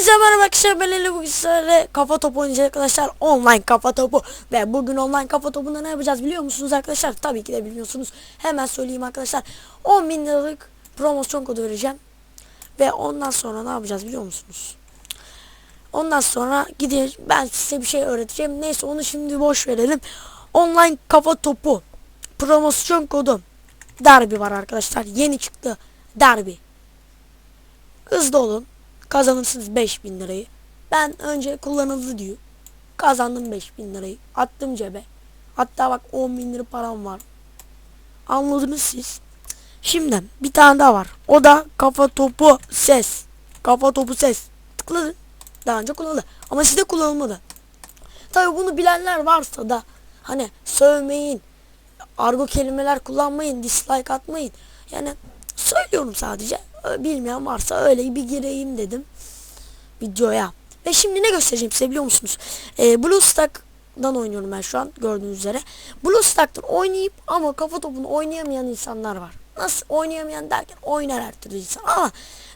Hepinize merhaba arkadaşlar ben Ali bugün sizlerle kafa topu oynayacağız arkadaşlar. Online kafa topu. Ve bugün online kafa topunda ne yapacağız biliyor musunuz arkadaşlar? Tabii ki de biliyorsunuz hemen söyleyeyim arkadaşlar. 10 bin liralık promosyon kodu vereceğim. Ve ondan sonra ne yapacağız biliyor musunuz? Ondan sonra gideceğiz ben size bir şey öğreteceğim. Neyse onu şimdi boş verelim. Online kafa topu promosyon kodu derbi var arkadaşlar. Yeni çıktı derbi. Hızlı olun kazanırsınız 5000 lirayı. Ben önce kullanıldı diyor. Kazandım 5000 lirayı. Attım cebe. Hatta bak 10 bin lira param var. Anladınız siz. Şimdi bir tane daha var. O da kafa topu ses. Kafa topu ses. Tıkladı. Daha önce kullanıldı. Ama sizde kullanılmadı. Tabi bunu bilenler varsa da hani sövmeyin. Argo kelimeler kullanmayın. Dislike atmayın. Yani söylüyorum sadece. Ö- Bilmeyen varsa öyle bir gireyim dedim videoya. Ve şimdi ne göstereceğim size biliyor musunuz? Ee, BlueStack'dan oynuyorum ben şu an gördüğünüz üzere. BlueStack'tan oynayıp ama kafa topunu oynayamayan insanlar var. Nasıl oynayamayan derken oynar her türlü insan ama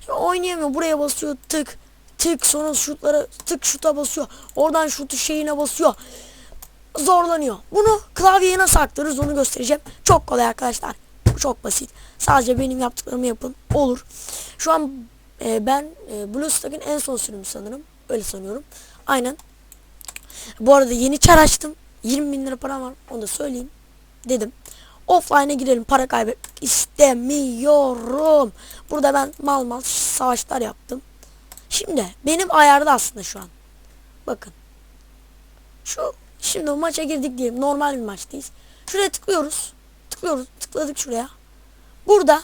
oynayamıyor buraya basıyor tık tık sonra şutlara tık şuta basıyor. Oradan şutu şeyine basıyor. Zorlanıyor. Bunu klavyeye nasıl aktarırız onu göstereceğim. Çok kolay arkadaşlar. Çok basit. Sadece benim yaptıklarımı yapın. Olur. Şu an e, ben e, BlueStack'ın en son sürümü sanırım. Öyle sanıyorum. Aynen. Bu arada yeni çar açtım. 20 bin lira param var. Onu da söyleyeyim. Dedim. Offline'e girelim. Para kaybetmek istemiyorum. Burada ben mal mal savaşlar yaptım. Şimdi benim ayarda aslında şu an. Bakın. Şu şimdi maça girdik diyelim. Normal bir maçtayız. Şuraya tıklıyoruz. Tıklıyoruz. Tıkladık şuraya. Burada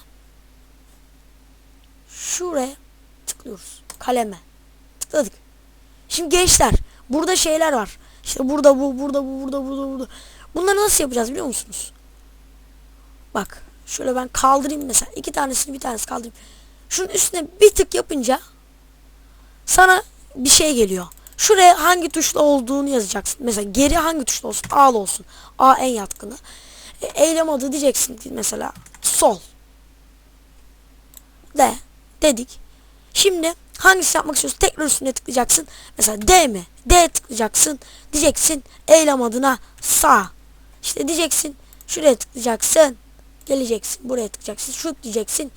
şuraya tıklıyoruz. Kaleme. Tıkladık. Şimdi gençler burada şeyler var. İşte burada bu, burada bu, burada burada burada. Bunları nasıl yapacağız biliyor musunuz? Bak şöyle ben kaldırayım mesela. iki tanesini bir tanesi kaldırayım. Şunun üstüne bir tık yapınca sana bir şey geliyor. Şuraya hangi tuşla olduğunu yazacaksın. Mesela geri hangi tuşla olsun? A'lı olsun. A en yatkını. E, eylem adı diyeceksin mesela sol. De dedik. Şimdi hangisi yapmak istiyorsun? Tekrar üstüne tıklayacaksın. Mesela D mi? D tıklayacaksın. Diyeceksin eylem adına sağ. İşte diyeceksin şuraya tıklayacaksın. Geleceksin. Buraya tıklayacaksın. Şut diyeceksin.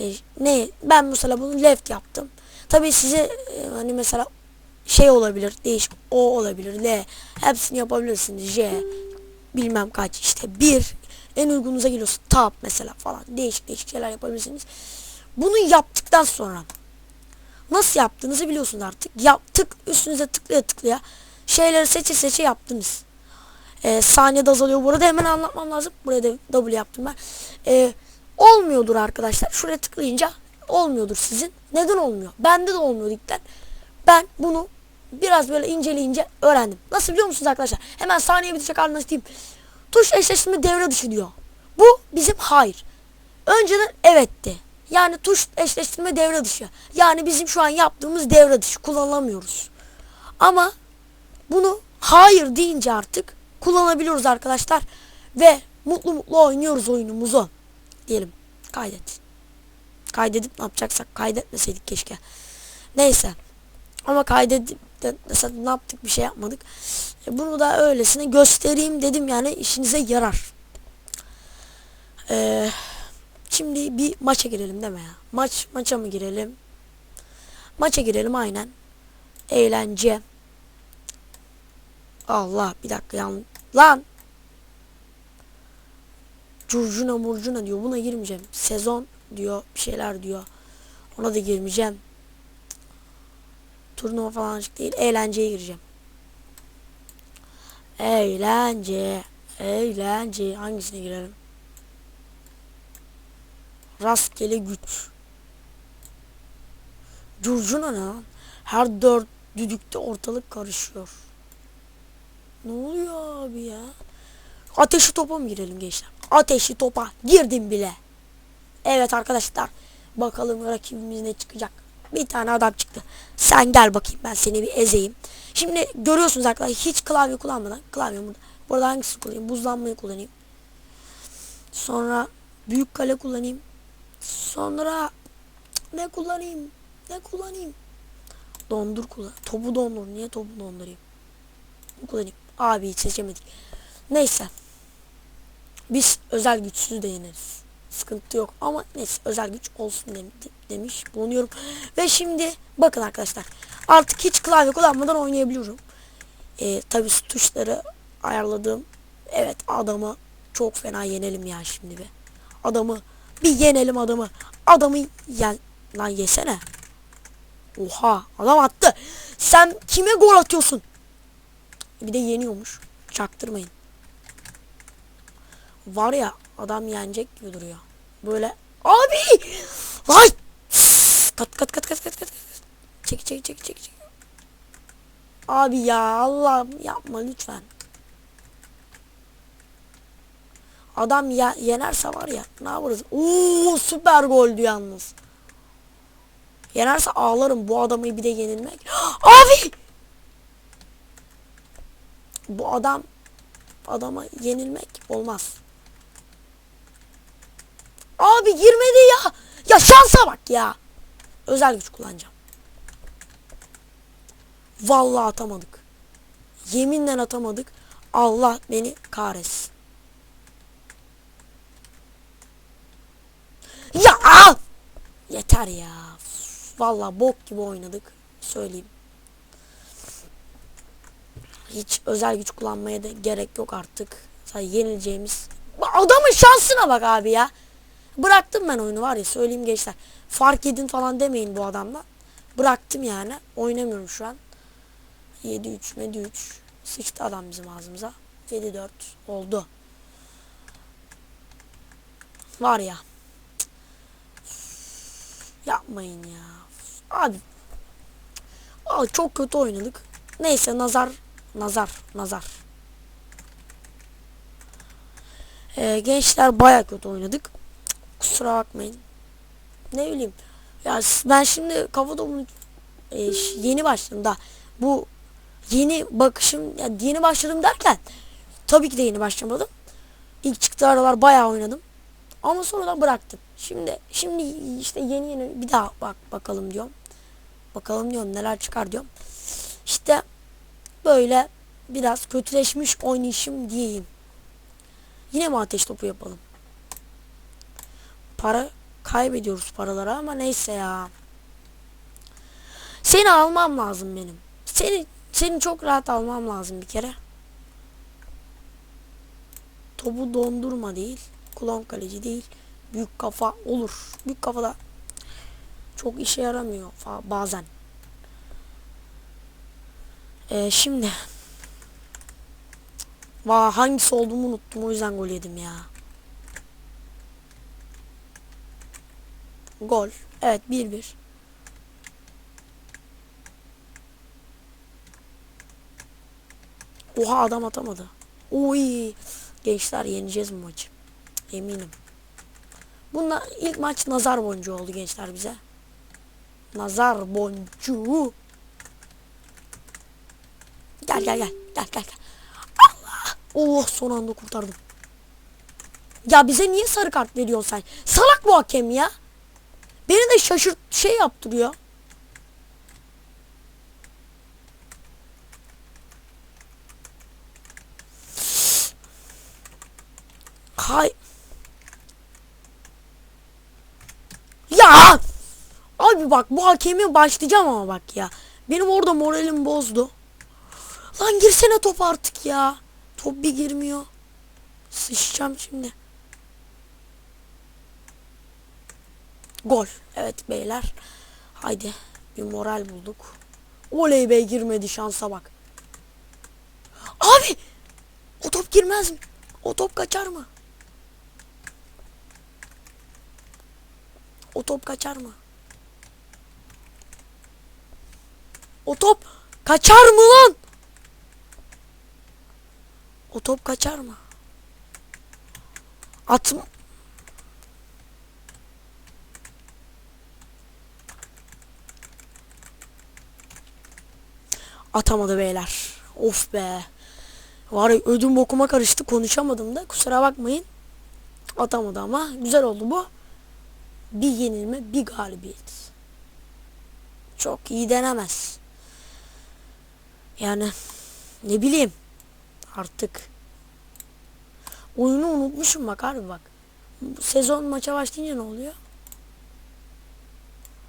E, ne? Ben mesela bunu left yaptım. Tabii size e, hani mesela şey olabilir. Değişik. O olabilir. L. Hepsini yapabilirsiniz. J. Bilmem kaç. işte bir en uygununuza geliyorsa tab mesela falan. Değişik değişik şeyler yapabilirsiniz. Bunu yaptıktan sonra nasıl yaptığınızı biliyorsunuz artık. Yaptık üstünüze tıklaya tıklaya şeyleri seçe seçe yaptınız. Ee, saniyede azalıyor. Bu arada hemen anlatmam lazım. Buraya da W yaptım ben. Ee, olmuyordur arkadaşlar. Şuraya tıklayınca olmuyordur sizin. Neden olmuyor? Bende de olmuyor ilkten. Ben bunu biraz böyle inceleyince öğrendim. Nasıl biliyor musunuz arkadaşlar? Hemen saniye bitecek anlatayım. Tuş eşleştirme devre dışı diyor. Bu bizim hayır. Önceden evetti. Yani tuş eşleştirme devre dışı. Yani bizim şu an yaptığımız devre dışı kullanamıyoruz. Ama bunu hayır deyince artık kullanabiliyoruz arkadaşlar. Ve mutlu mutlu oynuyoruz oyunumuzu. Diyelim. Kaydet. Kaydedip ne yapacaksak kaydetmeseydik keşke. Neyse. Ama kaydedip de mesela ne yaptık bir şey yapmadık. E, bunu da öylesine göstereyim dedim yani işinize yarar. Eee Şimdi bir maça girelim mi ya? Maç maça mı girelim? Maça girelim aynen. Eğlence. Allah bir dakika yan lan. Curcuna murcuna diyor. Buna girmeyeceğim. Sezon diyor. Bir şeyler diyor. Ona da girmeyeceğim. Turnuva falan değil. Eğlenceye gireceğim. Eğlence. Eğlence. Hangisine girelim? Rastgele güç. Curcuna lan? Her dört düdükte ortalık karışıyor. Ne oluyor abi ya? Ateşi topa mı girelim gençler? Ateşi topa girdim bile. Evet arkadaşlar. Bakalım rakibimiz ne çıkacak. Bir tane adam çıktı. Sen gel bakayım ben seni bir ezeyim. Şimdi görüyorsunuz arkadaşlar hiç klavye kullanmadan. Klavye burada. Burada hangisini kullanayım? Buzlanmayı kullanayım. Sonra büyük kale kullanayım. Sonra ne kullanayım? Ne kullanayım? Dondur kullan. Topu dondur. Niye topu dondurayım? Bu kullanayım. Abi seçemedik. Neyse. Biz özel güçsüz de yeneriz. Sıkıntı yok ama neyse özel güç olsun dem- demiş bulunuyorum. Ve şimdi bakın arkadaşlar. Artık hiç klavye kullanmadan oynayabiliyorum. Ee, tabii tuşları ayarladığım. Evet adamı çok fena yenelim ya şimdi be. Adamı bir yenelim adamı. Adamı yen lan yesene. Oha adam attı. Sen kime gol atıyorsun? Bir de yeniyormuş. Çaktırmayın. Var ya adam yenecek gibi duruyor. Böyle abi! Vay! Kat kat kat kat kat kat çek çek çek çek çek. Abi ya Allah yapma lütfen. Adam ya yenerse var ya ne yaparız? Oo süper goldü yalnız. Yenerse ağlarım bu adamı bir de yenilmek. Abi! Bu adam adama yenilmek olmaz Abi girmedi ya. Ya şansa bak ya. Özel güç kullanacağım. Vallahi atamadık. Yeminle atamadık. Allah beni kahretsin. Ya! Yeter ya. Vallahi bok gibi oynadık. Söyleyeyim. Hiç özel güç kullanmaya da gerek yok artık. Sadece yenileceğimiz. Adamın şansına bak abi ya. Bıraktım ben oyunu var ya söyleyeyim gençler. Fark yedin falan demeyin bu adamla. Bıraktım yani. Oynamıyorum şu an. 7-3 7-3. Sıçtı adam bizim ağzımıza. 7-4 oldu. Var ya. Yapmayın ya. Abi. Abi çok kötü oynadık. Neyse nazar. Nazar. Nazar. Ee, gençler baya kötü oynadık. Kusura bakmayın. Ne bileyim. Ya ben şimdi kafa topunu e, yeni başladım da bu yeni bakışım ya yeni başladım derken tabii ki de yeni başlamadım. İlk çıktığı aralar bayağı oynadım. Ama sonradan bıraktım. Şimdi şimdi işte yeni yeni bir daha bak bakalım diyorum. Bakalım diyorum neler çıkar diyorum. İşte böyle biraz kötüleşmiş oynayışım diyeyim. Yine mi ateş topu yapalım? Para kaybediyoruz paraları ama neyse ya. Seni almam lazım benim. Seni seni çok rahat almam lazım bir kere. Topu dondurma değil. Klon kaleci değil. Büyük kafa olur. Büyük kafa da çok işe yaramıyor bazen. Ee, şimdi Vay hangisi olduğumu unuttum o yüzden gol yedim ya. Gol. Evet 1-1. Oha adam atamadı. Oy. Gençler yeneceğiz bu maçı. Eminim. Bunlar ilk maç nazar boncuğu oldu gençler bize. Nazar boncuğu. Gel gel gel. Gel gel gel. Allah. Oh son anda kurtardım. Ya bize niye sarı kart veriyorsun sen? Salak bu hakem ya. Beni de şaşırt şey yaptırıyor. Hay. Ya! Abi bak bu hakemi başlayacağım ama bak ya. Benim orada moralim bozdu. Lan girsene top artık ya. Top bir girmiyor. Sıçacağım şimdi. Gol. Evet beyler. Haydi. Bir moral bulduk. Oley be girmedi şansa bak. Abi! O top girmez mi? O top kaçar mı? O top kaçar mı? O top kaçar mı lan? O top kaçar mı? Atma. Atamadı beyler. Of be. Var ya ödüm bokuma karıştı konuşamadım da kusura bakmayın. Atamadı ama güzel oldu bu. Bir yenilme bir galibiyet. Çok iyi denemez. Yani ne bileyim artık oyunu unutmuşum bak abi bak. Sezon maça başlayınca ne oluyor?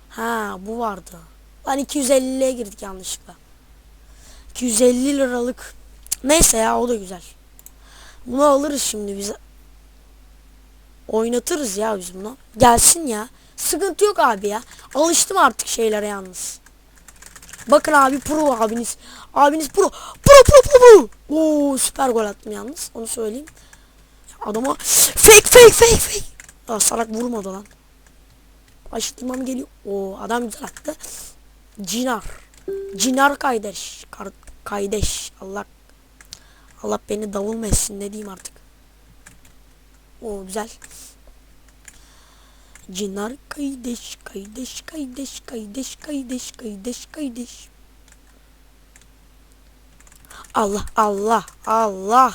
Ha bu vardı. Lan 250'ye girdik yanlışlıkla. 250 liralık. Neyse ya o da güzel. Bunu alırız şimdi bize. Oynatırız ya biz bunu. Gelsin ya. Sıkıntı yok abi ya. Alıştım artık şeylere yalnız. Bakın abi pro abiniz. Abiniz pro. Pro pro pro pro. Oo süper gol attım yalnız. Onu söyleyeyim. Adama fake fake fake fake. Aa, salak vurmadı lan. Aşıtmam geliyor. Oo adam güzel attı. Cinar. Cinar kardeş. Kar kardeş. Allah Allah beni davul etsin ne diyeyim artık. O güzel. Cinar kardeş, kardeş, kardeş, kardeş, kardeş, kardeş, kardeş. Allah, Allah, Allah.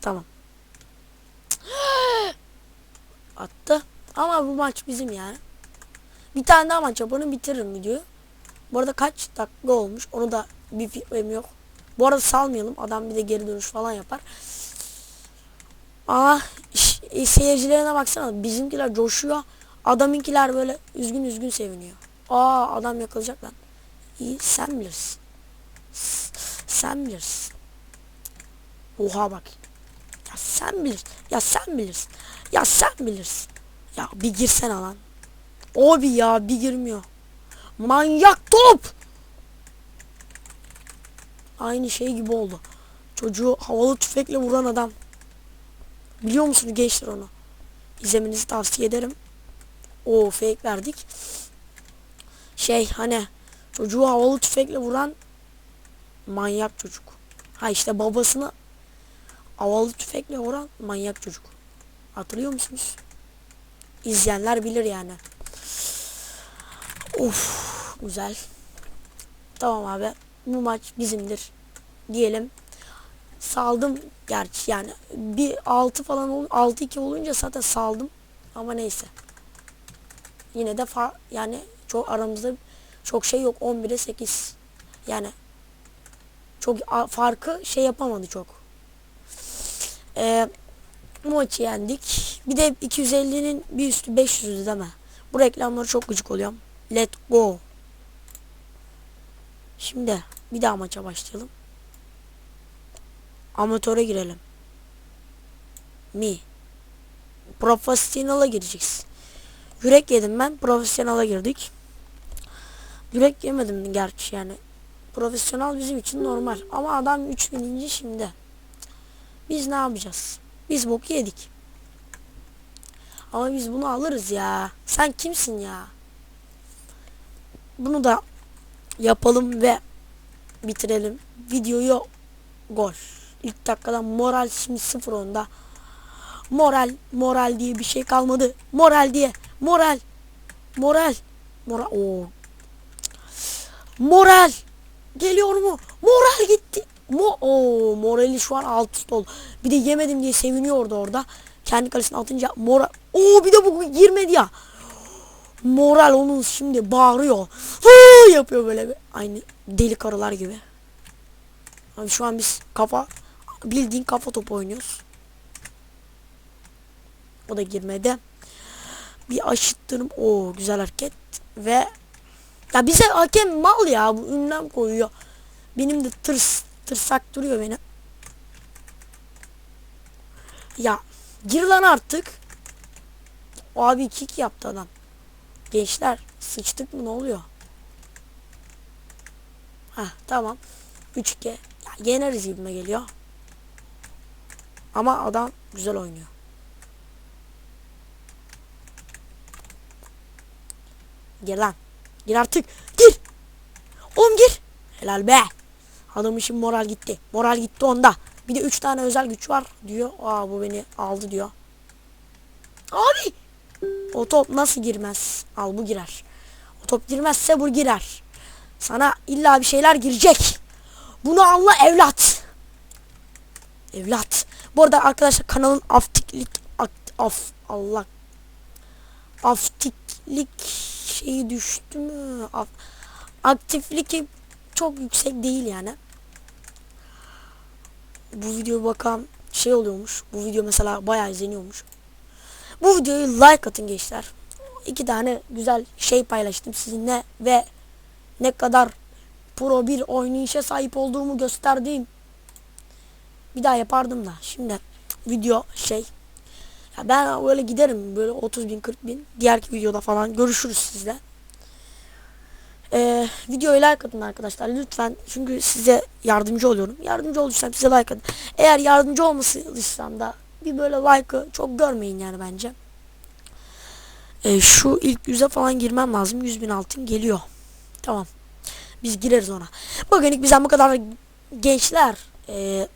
Tamam. Attı. Ama bu maç bizim yani. Bir tane daha maç yapalım bitiririm videoyu. Bu arada kaç dakika olmuş onu da bir fikrim yok. Bu arada salmayalım. Adam bir de geri dönüş falan yapar. E, seyircilerine baksana. Bizimkiler coşuyor. Adamınkiler böyle üzgün üzgün seviniyor. Aa adam yakalayacak lan. İyi sen bilirsin. Sen bilirsin. Oha bak. Ya sen bilirsin. Ya sen bilirsin. Ya sen bilirsin. Ya bir girsene lan. Abi ya bir girmiyor. Manyak top. Aynı şey gibi oldu. Çocuğu havalı tüfekle vuran adam. Biliyor musunuz gençler onu? İzlemenizi tavsiye ederim. O fake verdik. Şey hani çocuğu havalı tüfekle vuran manyak çocuk. Ha işte babasını havalı tüfekle vuran manyak çocuk. Hatırlıyor musunuz? İzleyenler bilir yani. Of güzel. Tamam abi. Bu maç bizimdir. Diyelim. Saldım gerçi yani. Bir 6 falan ol 6-2 olunca zaten saldım. Ama neyse. Yine de fa yani çok aramızda çok şey yok. 11'e 8. Yani çok farkı şey yapamadı çok. Ee, bu maçı yendik. Bir de 250'nin bir üstü 500'dü değil mi? Bu reklamları çok gıcık oluyorum. Let go. Şimdi bir daha maça başlayalım. Amatöre girelim. Mi. Profesyonela gireceksin. Yürek yedim ben. Profesyonela girdik. Yürek yemedim gerçi yani. Profesyonel bizim için normal. Ama adam 3000. şimdi. Biz ne yapacağız? Biz boku yedik. Ama biz bunu alırız ya. Sen kimsin ya? Bunu da yapalım ve bitirelim. Videoyu gol. İlk dakikadan moral şimdi sıfır onda. Moral, moral diye bir şey kalmadı. Moral diye, moral, moral, moral. Oo. Moral. Geliyor mu? Moral gitti. Mo Oo, morali şu an alt üst oldu. Bir de yemedim diye seviniyordu orada. Kendi kalesine atınca moral. Oo bir de bu girmedi ya. Moral onun şimdi bağırıyor. Hı yapıyor böyle. Aynı deli karılar gibi. Abi şu an biz kafa bildiğin kafa topu oynuyoruz. O da girmedi. Bir aşıttırım. O güzel hareket ve ya bize hakem mal ya bu ünlem koyuyor. Benim de tırs tırsak duruyor beni. Ya gir lan artık. Abi kick yaptı adam. Gençler sıçtık mı ne oluyor? Ha tamam. 3-2. Ya, yeneriz gibime geliyor. Ama adam güzel oynuyor. Gir lan. Gir artık. Gir. Oğlum gir. Helal be. Adamın şimdi moral gitti. Moral gitti onda. Bir de 3 tane özel güç var diyor. Aa bu beni aldı diyor. Abi. O top nasıl girmez? Al bu girer. O top girmezse bu girer. Sana illa bir şeyler girecek. Bunu anla evlat. Evlat. Bu arada arkadaşlar kanalın aftiklik af, Allah aftiklik şeyi düştü mü? Af, aktiflik çok yüksek değil yani. Bu videoya bakan şey oluyormuş. Bu video mesela bayağı izleniyormuş. Bu videoyu like atın gençler. İki tane güzel şey paylaştım sizinle ve ne kadar pro bir oynayışa sahip olduğumu gösterdiğim bir daha yapardım da. Şimdi video şey. Ya ben öyle giderim. Böyle 30 bin 40 bin. Diğer videoda falan görüşürüz sizle. Ee, videoya like atın arkadaşlar. Lütfen. Çünkü size yardımcı oluyorum. Yardımcı olursam size like atın. Eğer yardımcı olmasıysam da bir böyle like'ı çok görmeyin yani bence. Ee, şu ilk yüze falan girmem lazım. 100 bin altın geliyor. Tamam. Biz gireriz ona. Bugünlük bizden bu kadar gençler ee,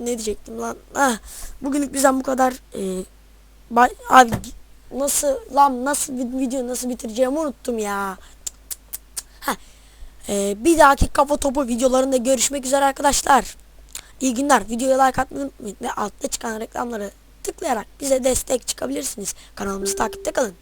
ne diyecektim lan? Ah, bugünlük bizden bu kadar ee, bay- abi nasıl lan nasıl bir video nasıl bitireceğimi unuttum ya. Heh. Ee, bir dahaki kafa topu videolarında görüşmek üzere arkadaşlar. İyi günler. Videoya like atmayı ve altta çıkan reklamları tıklayarak bize destek çıkabilirsiniz. Kanalımızı takipte kalın.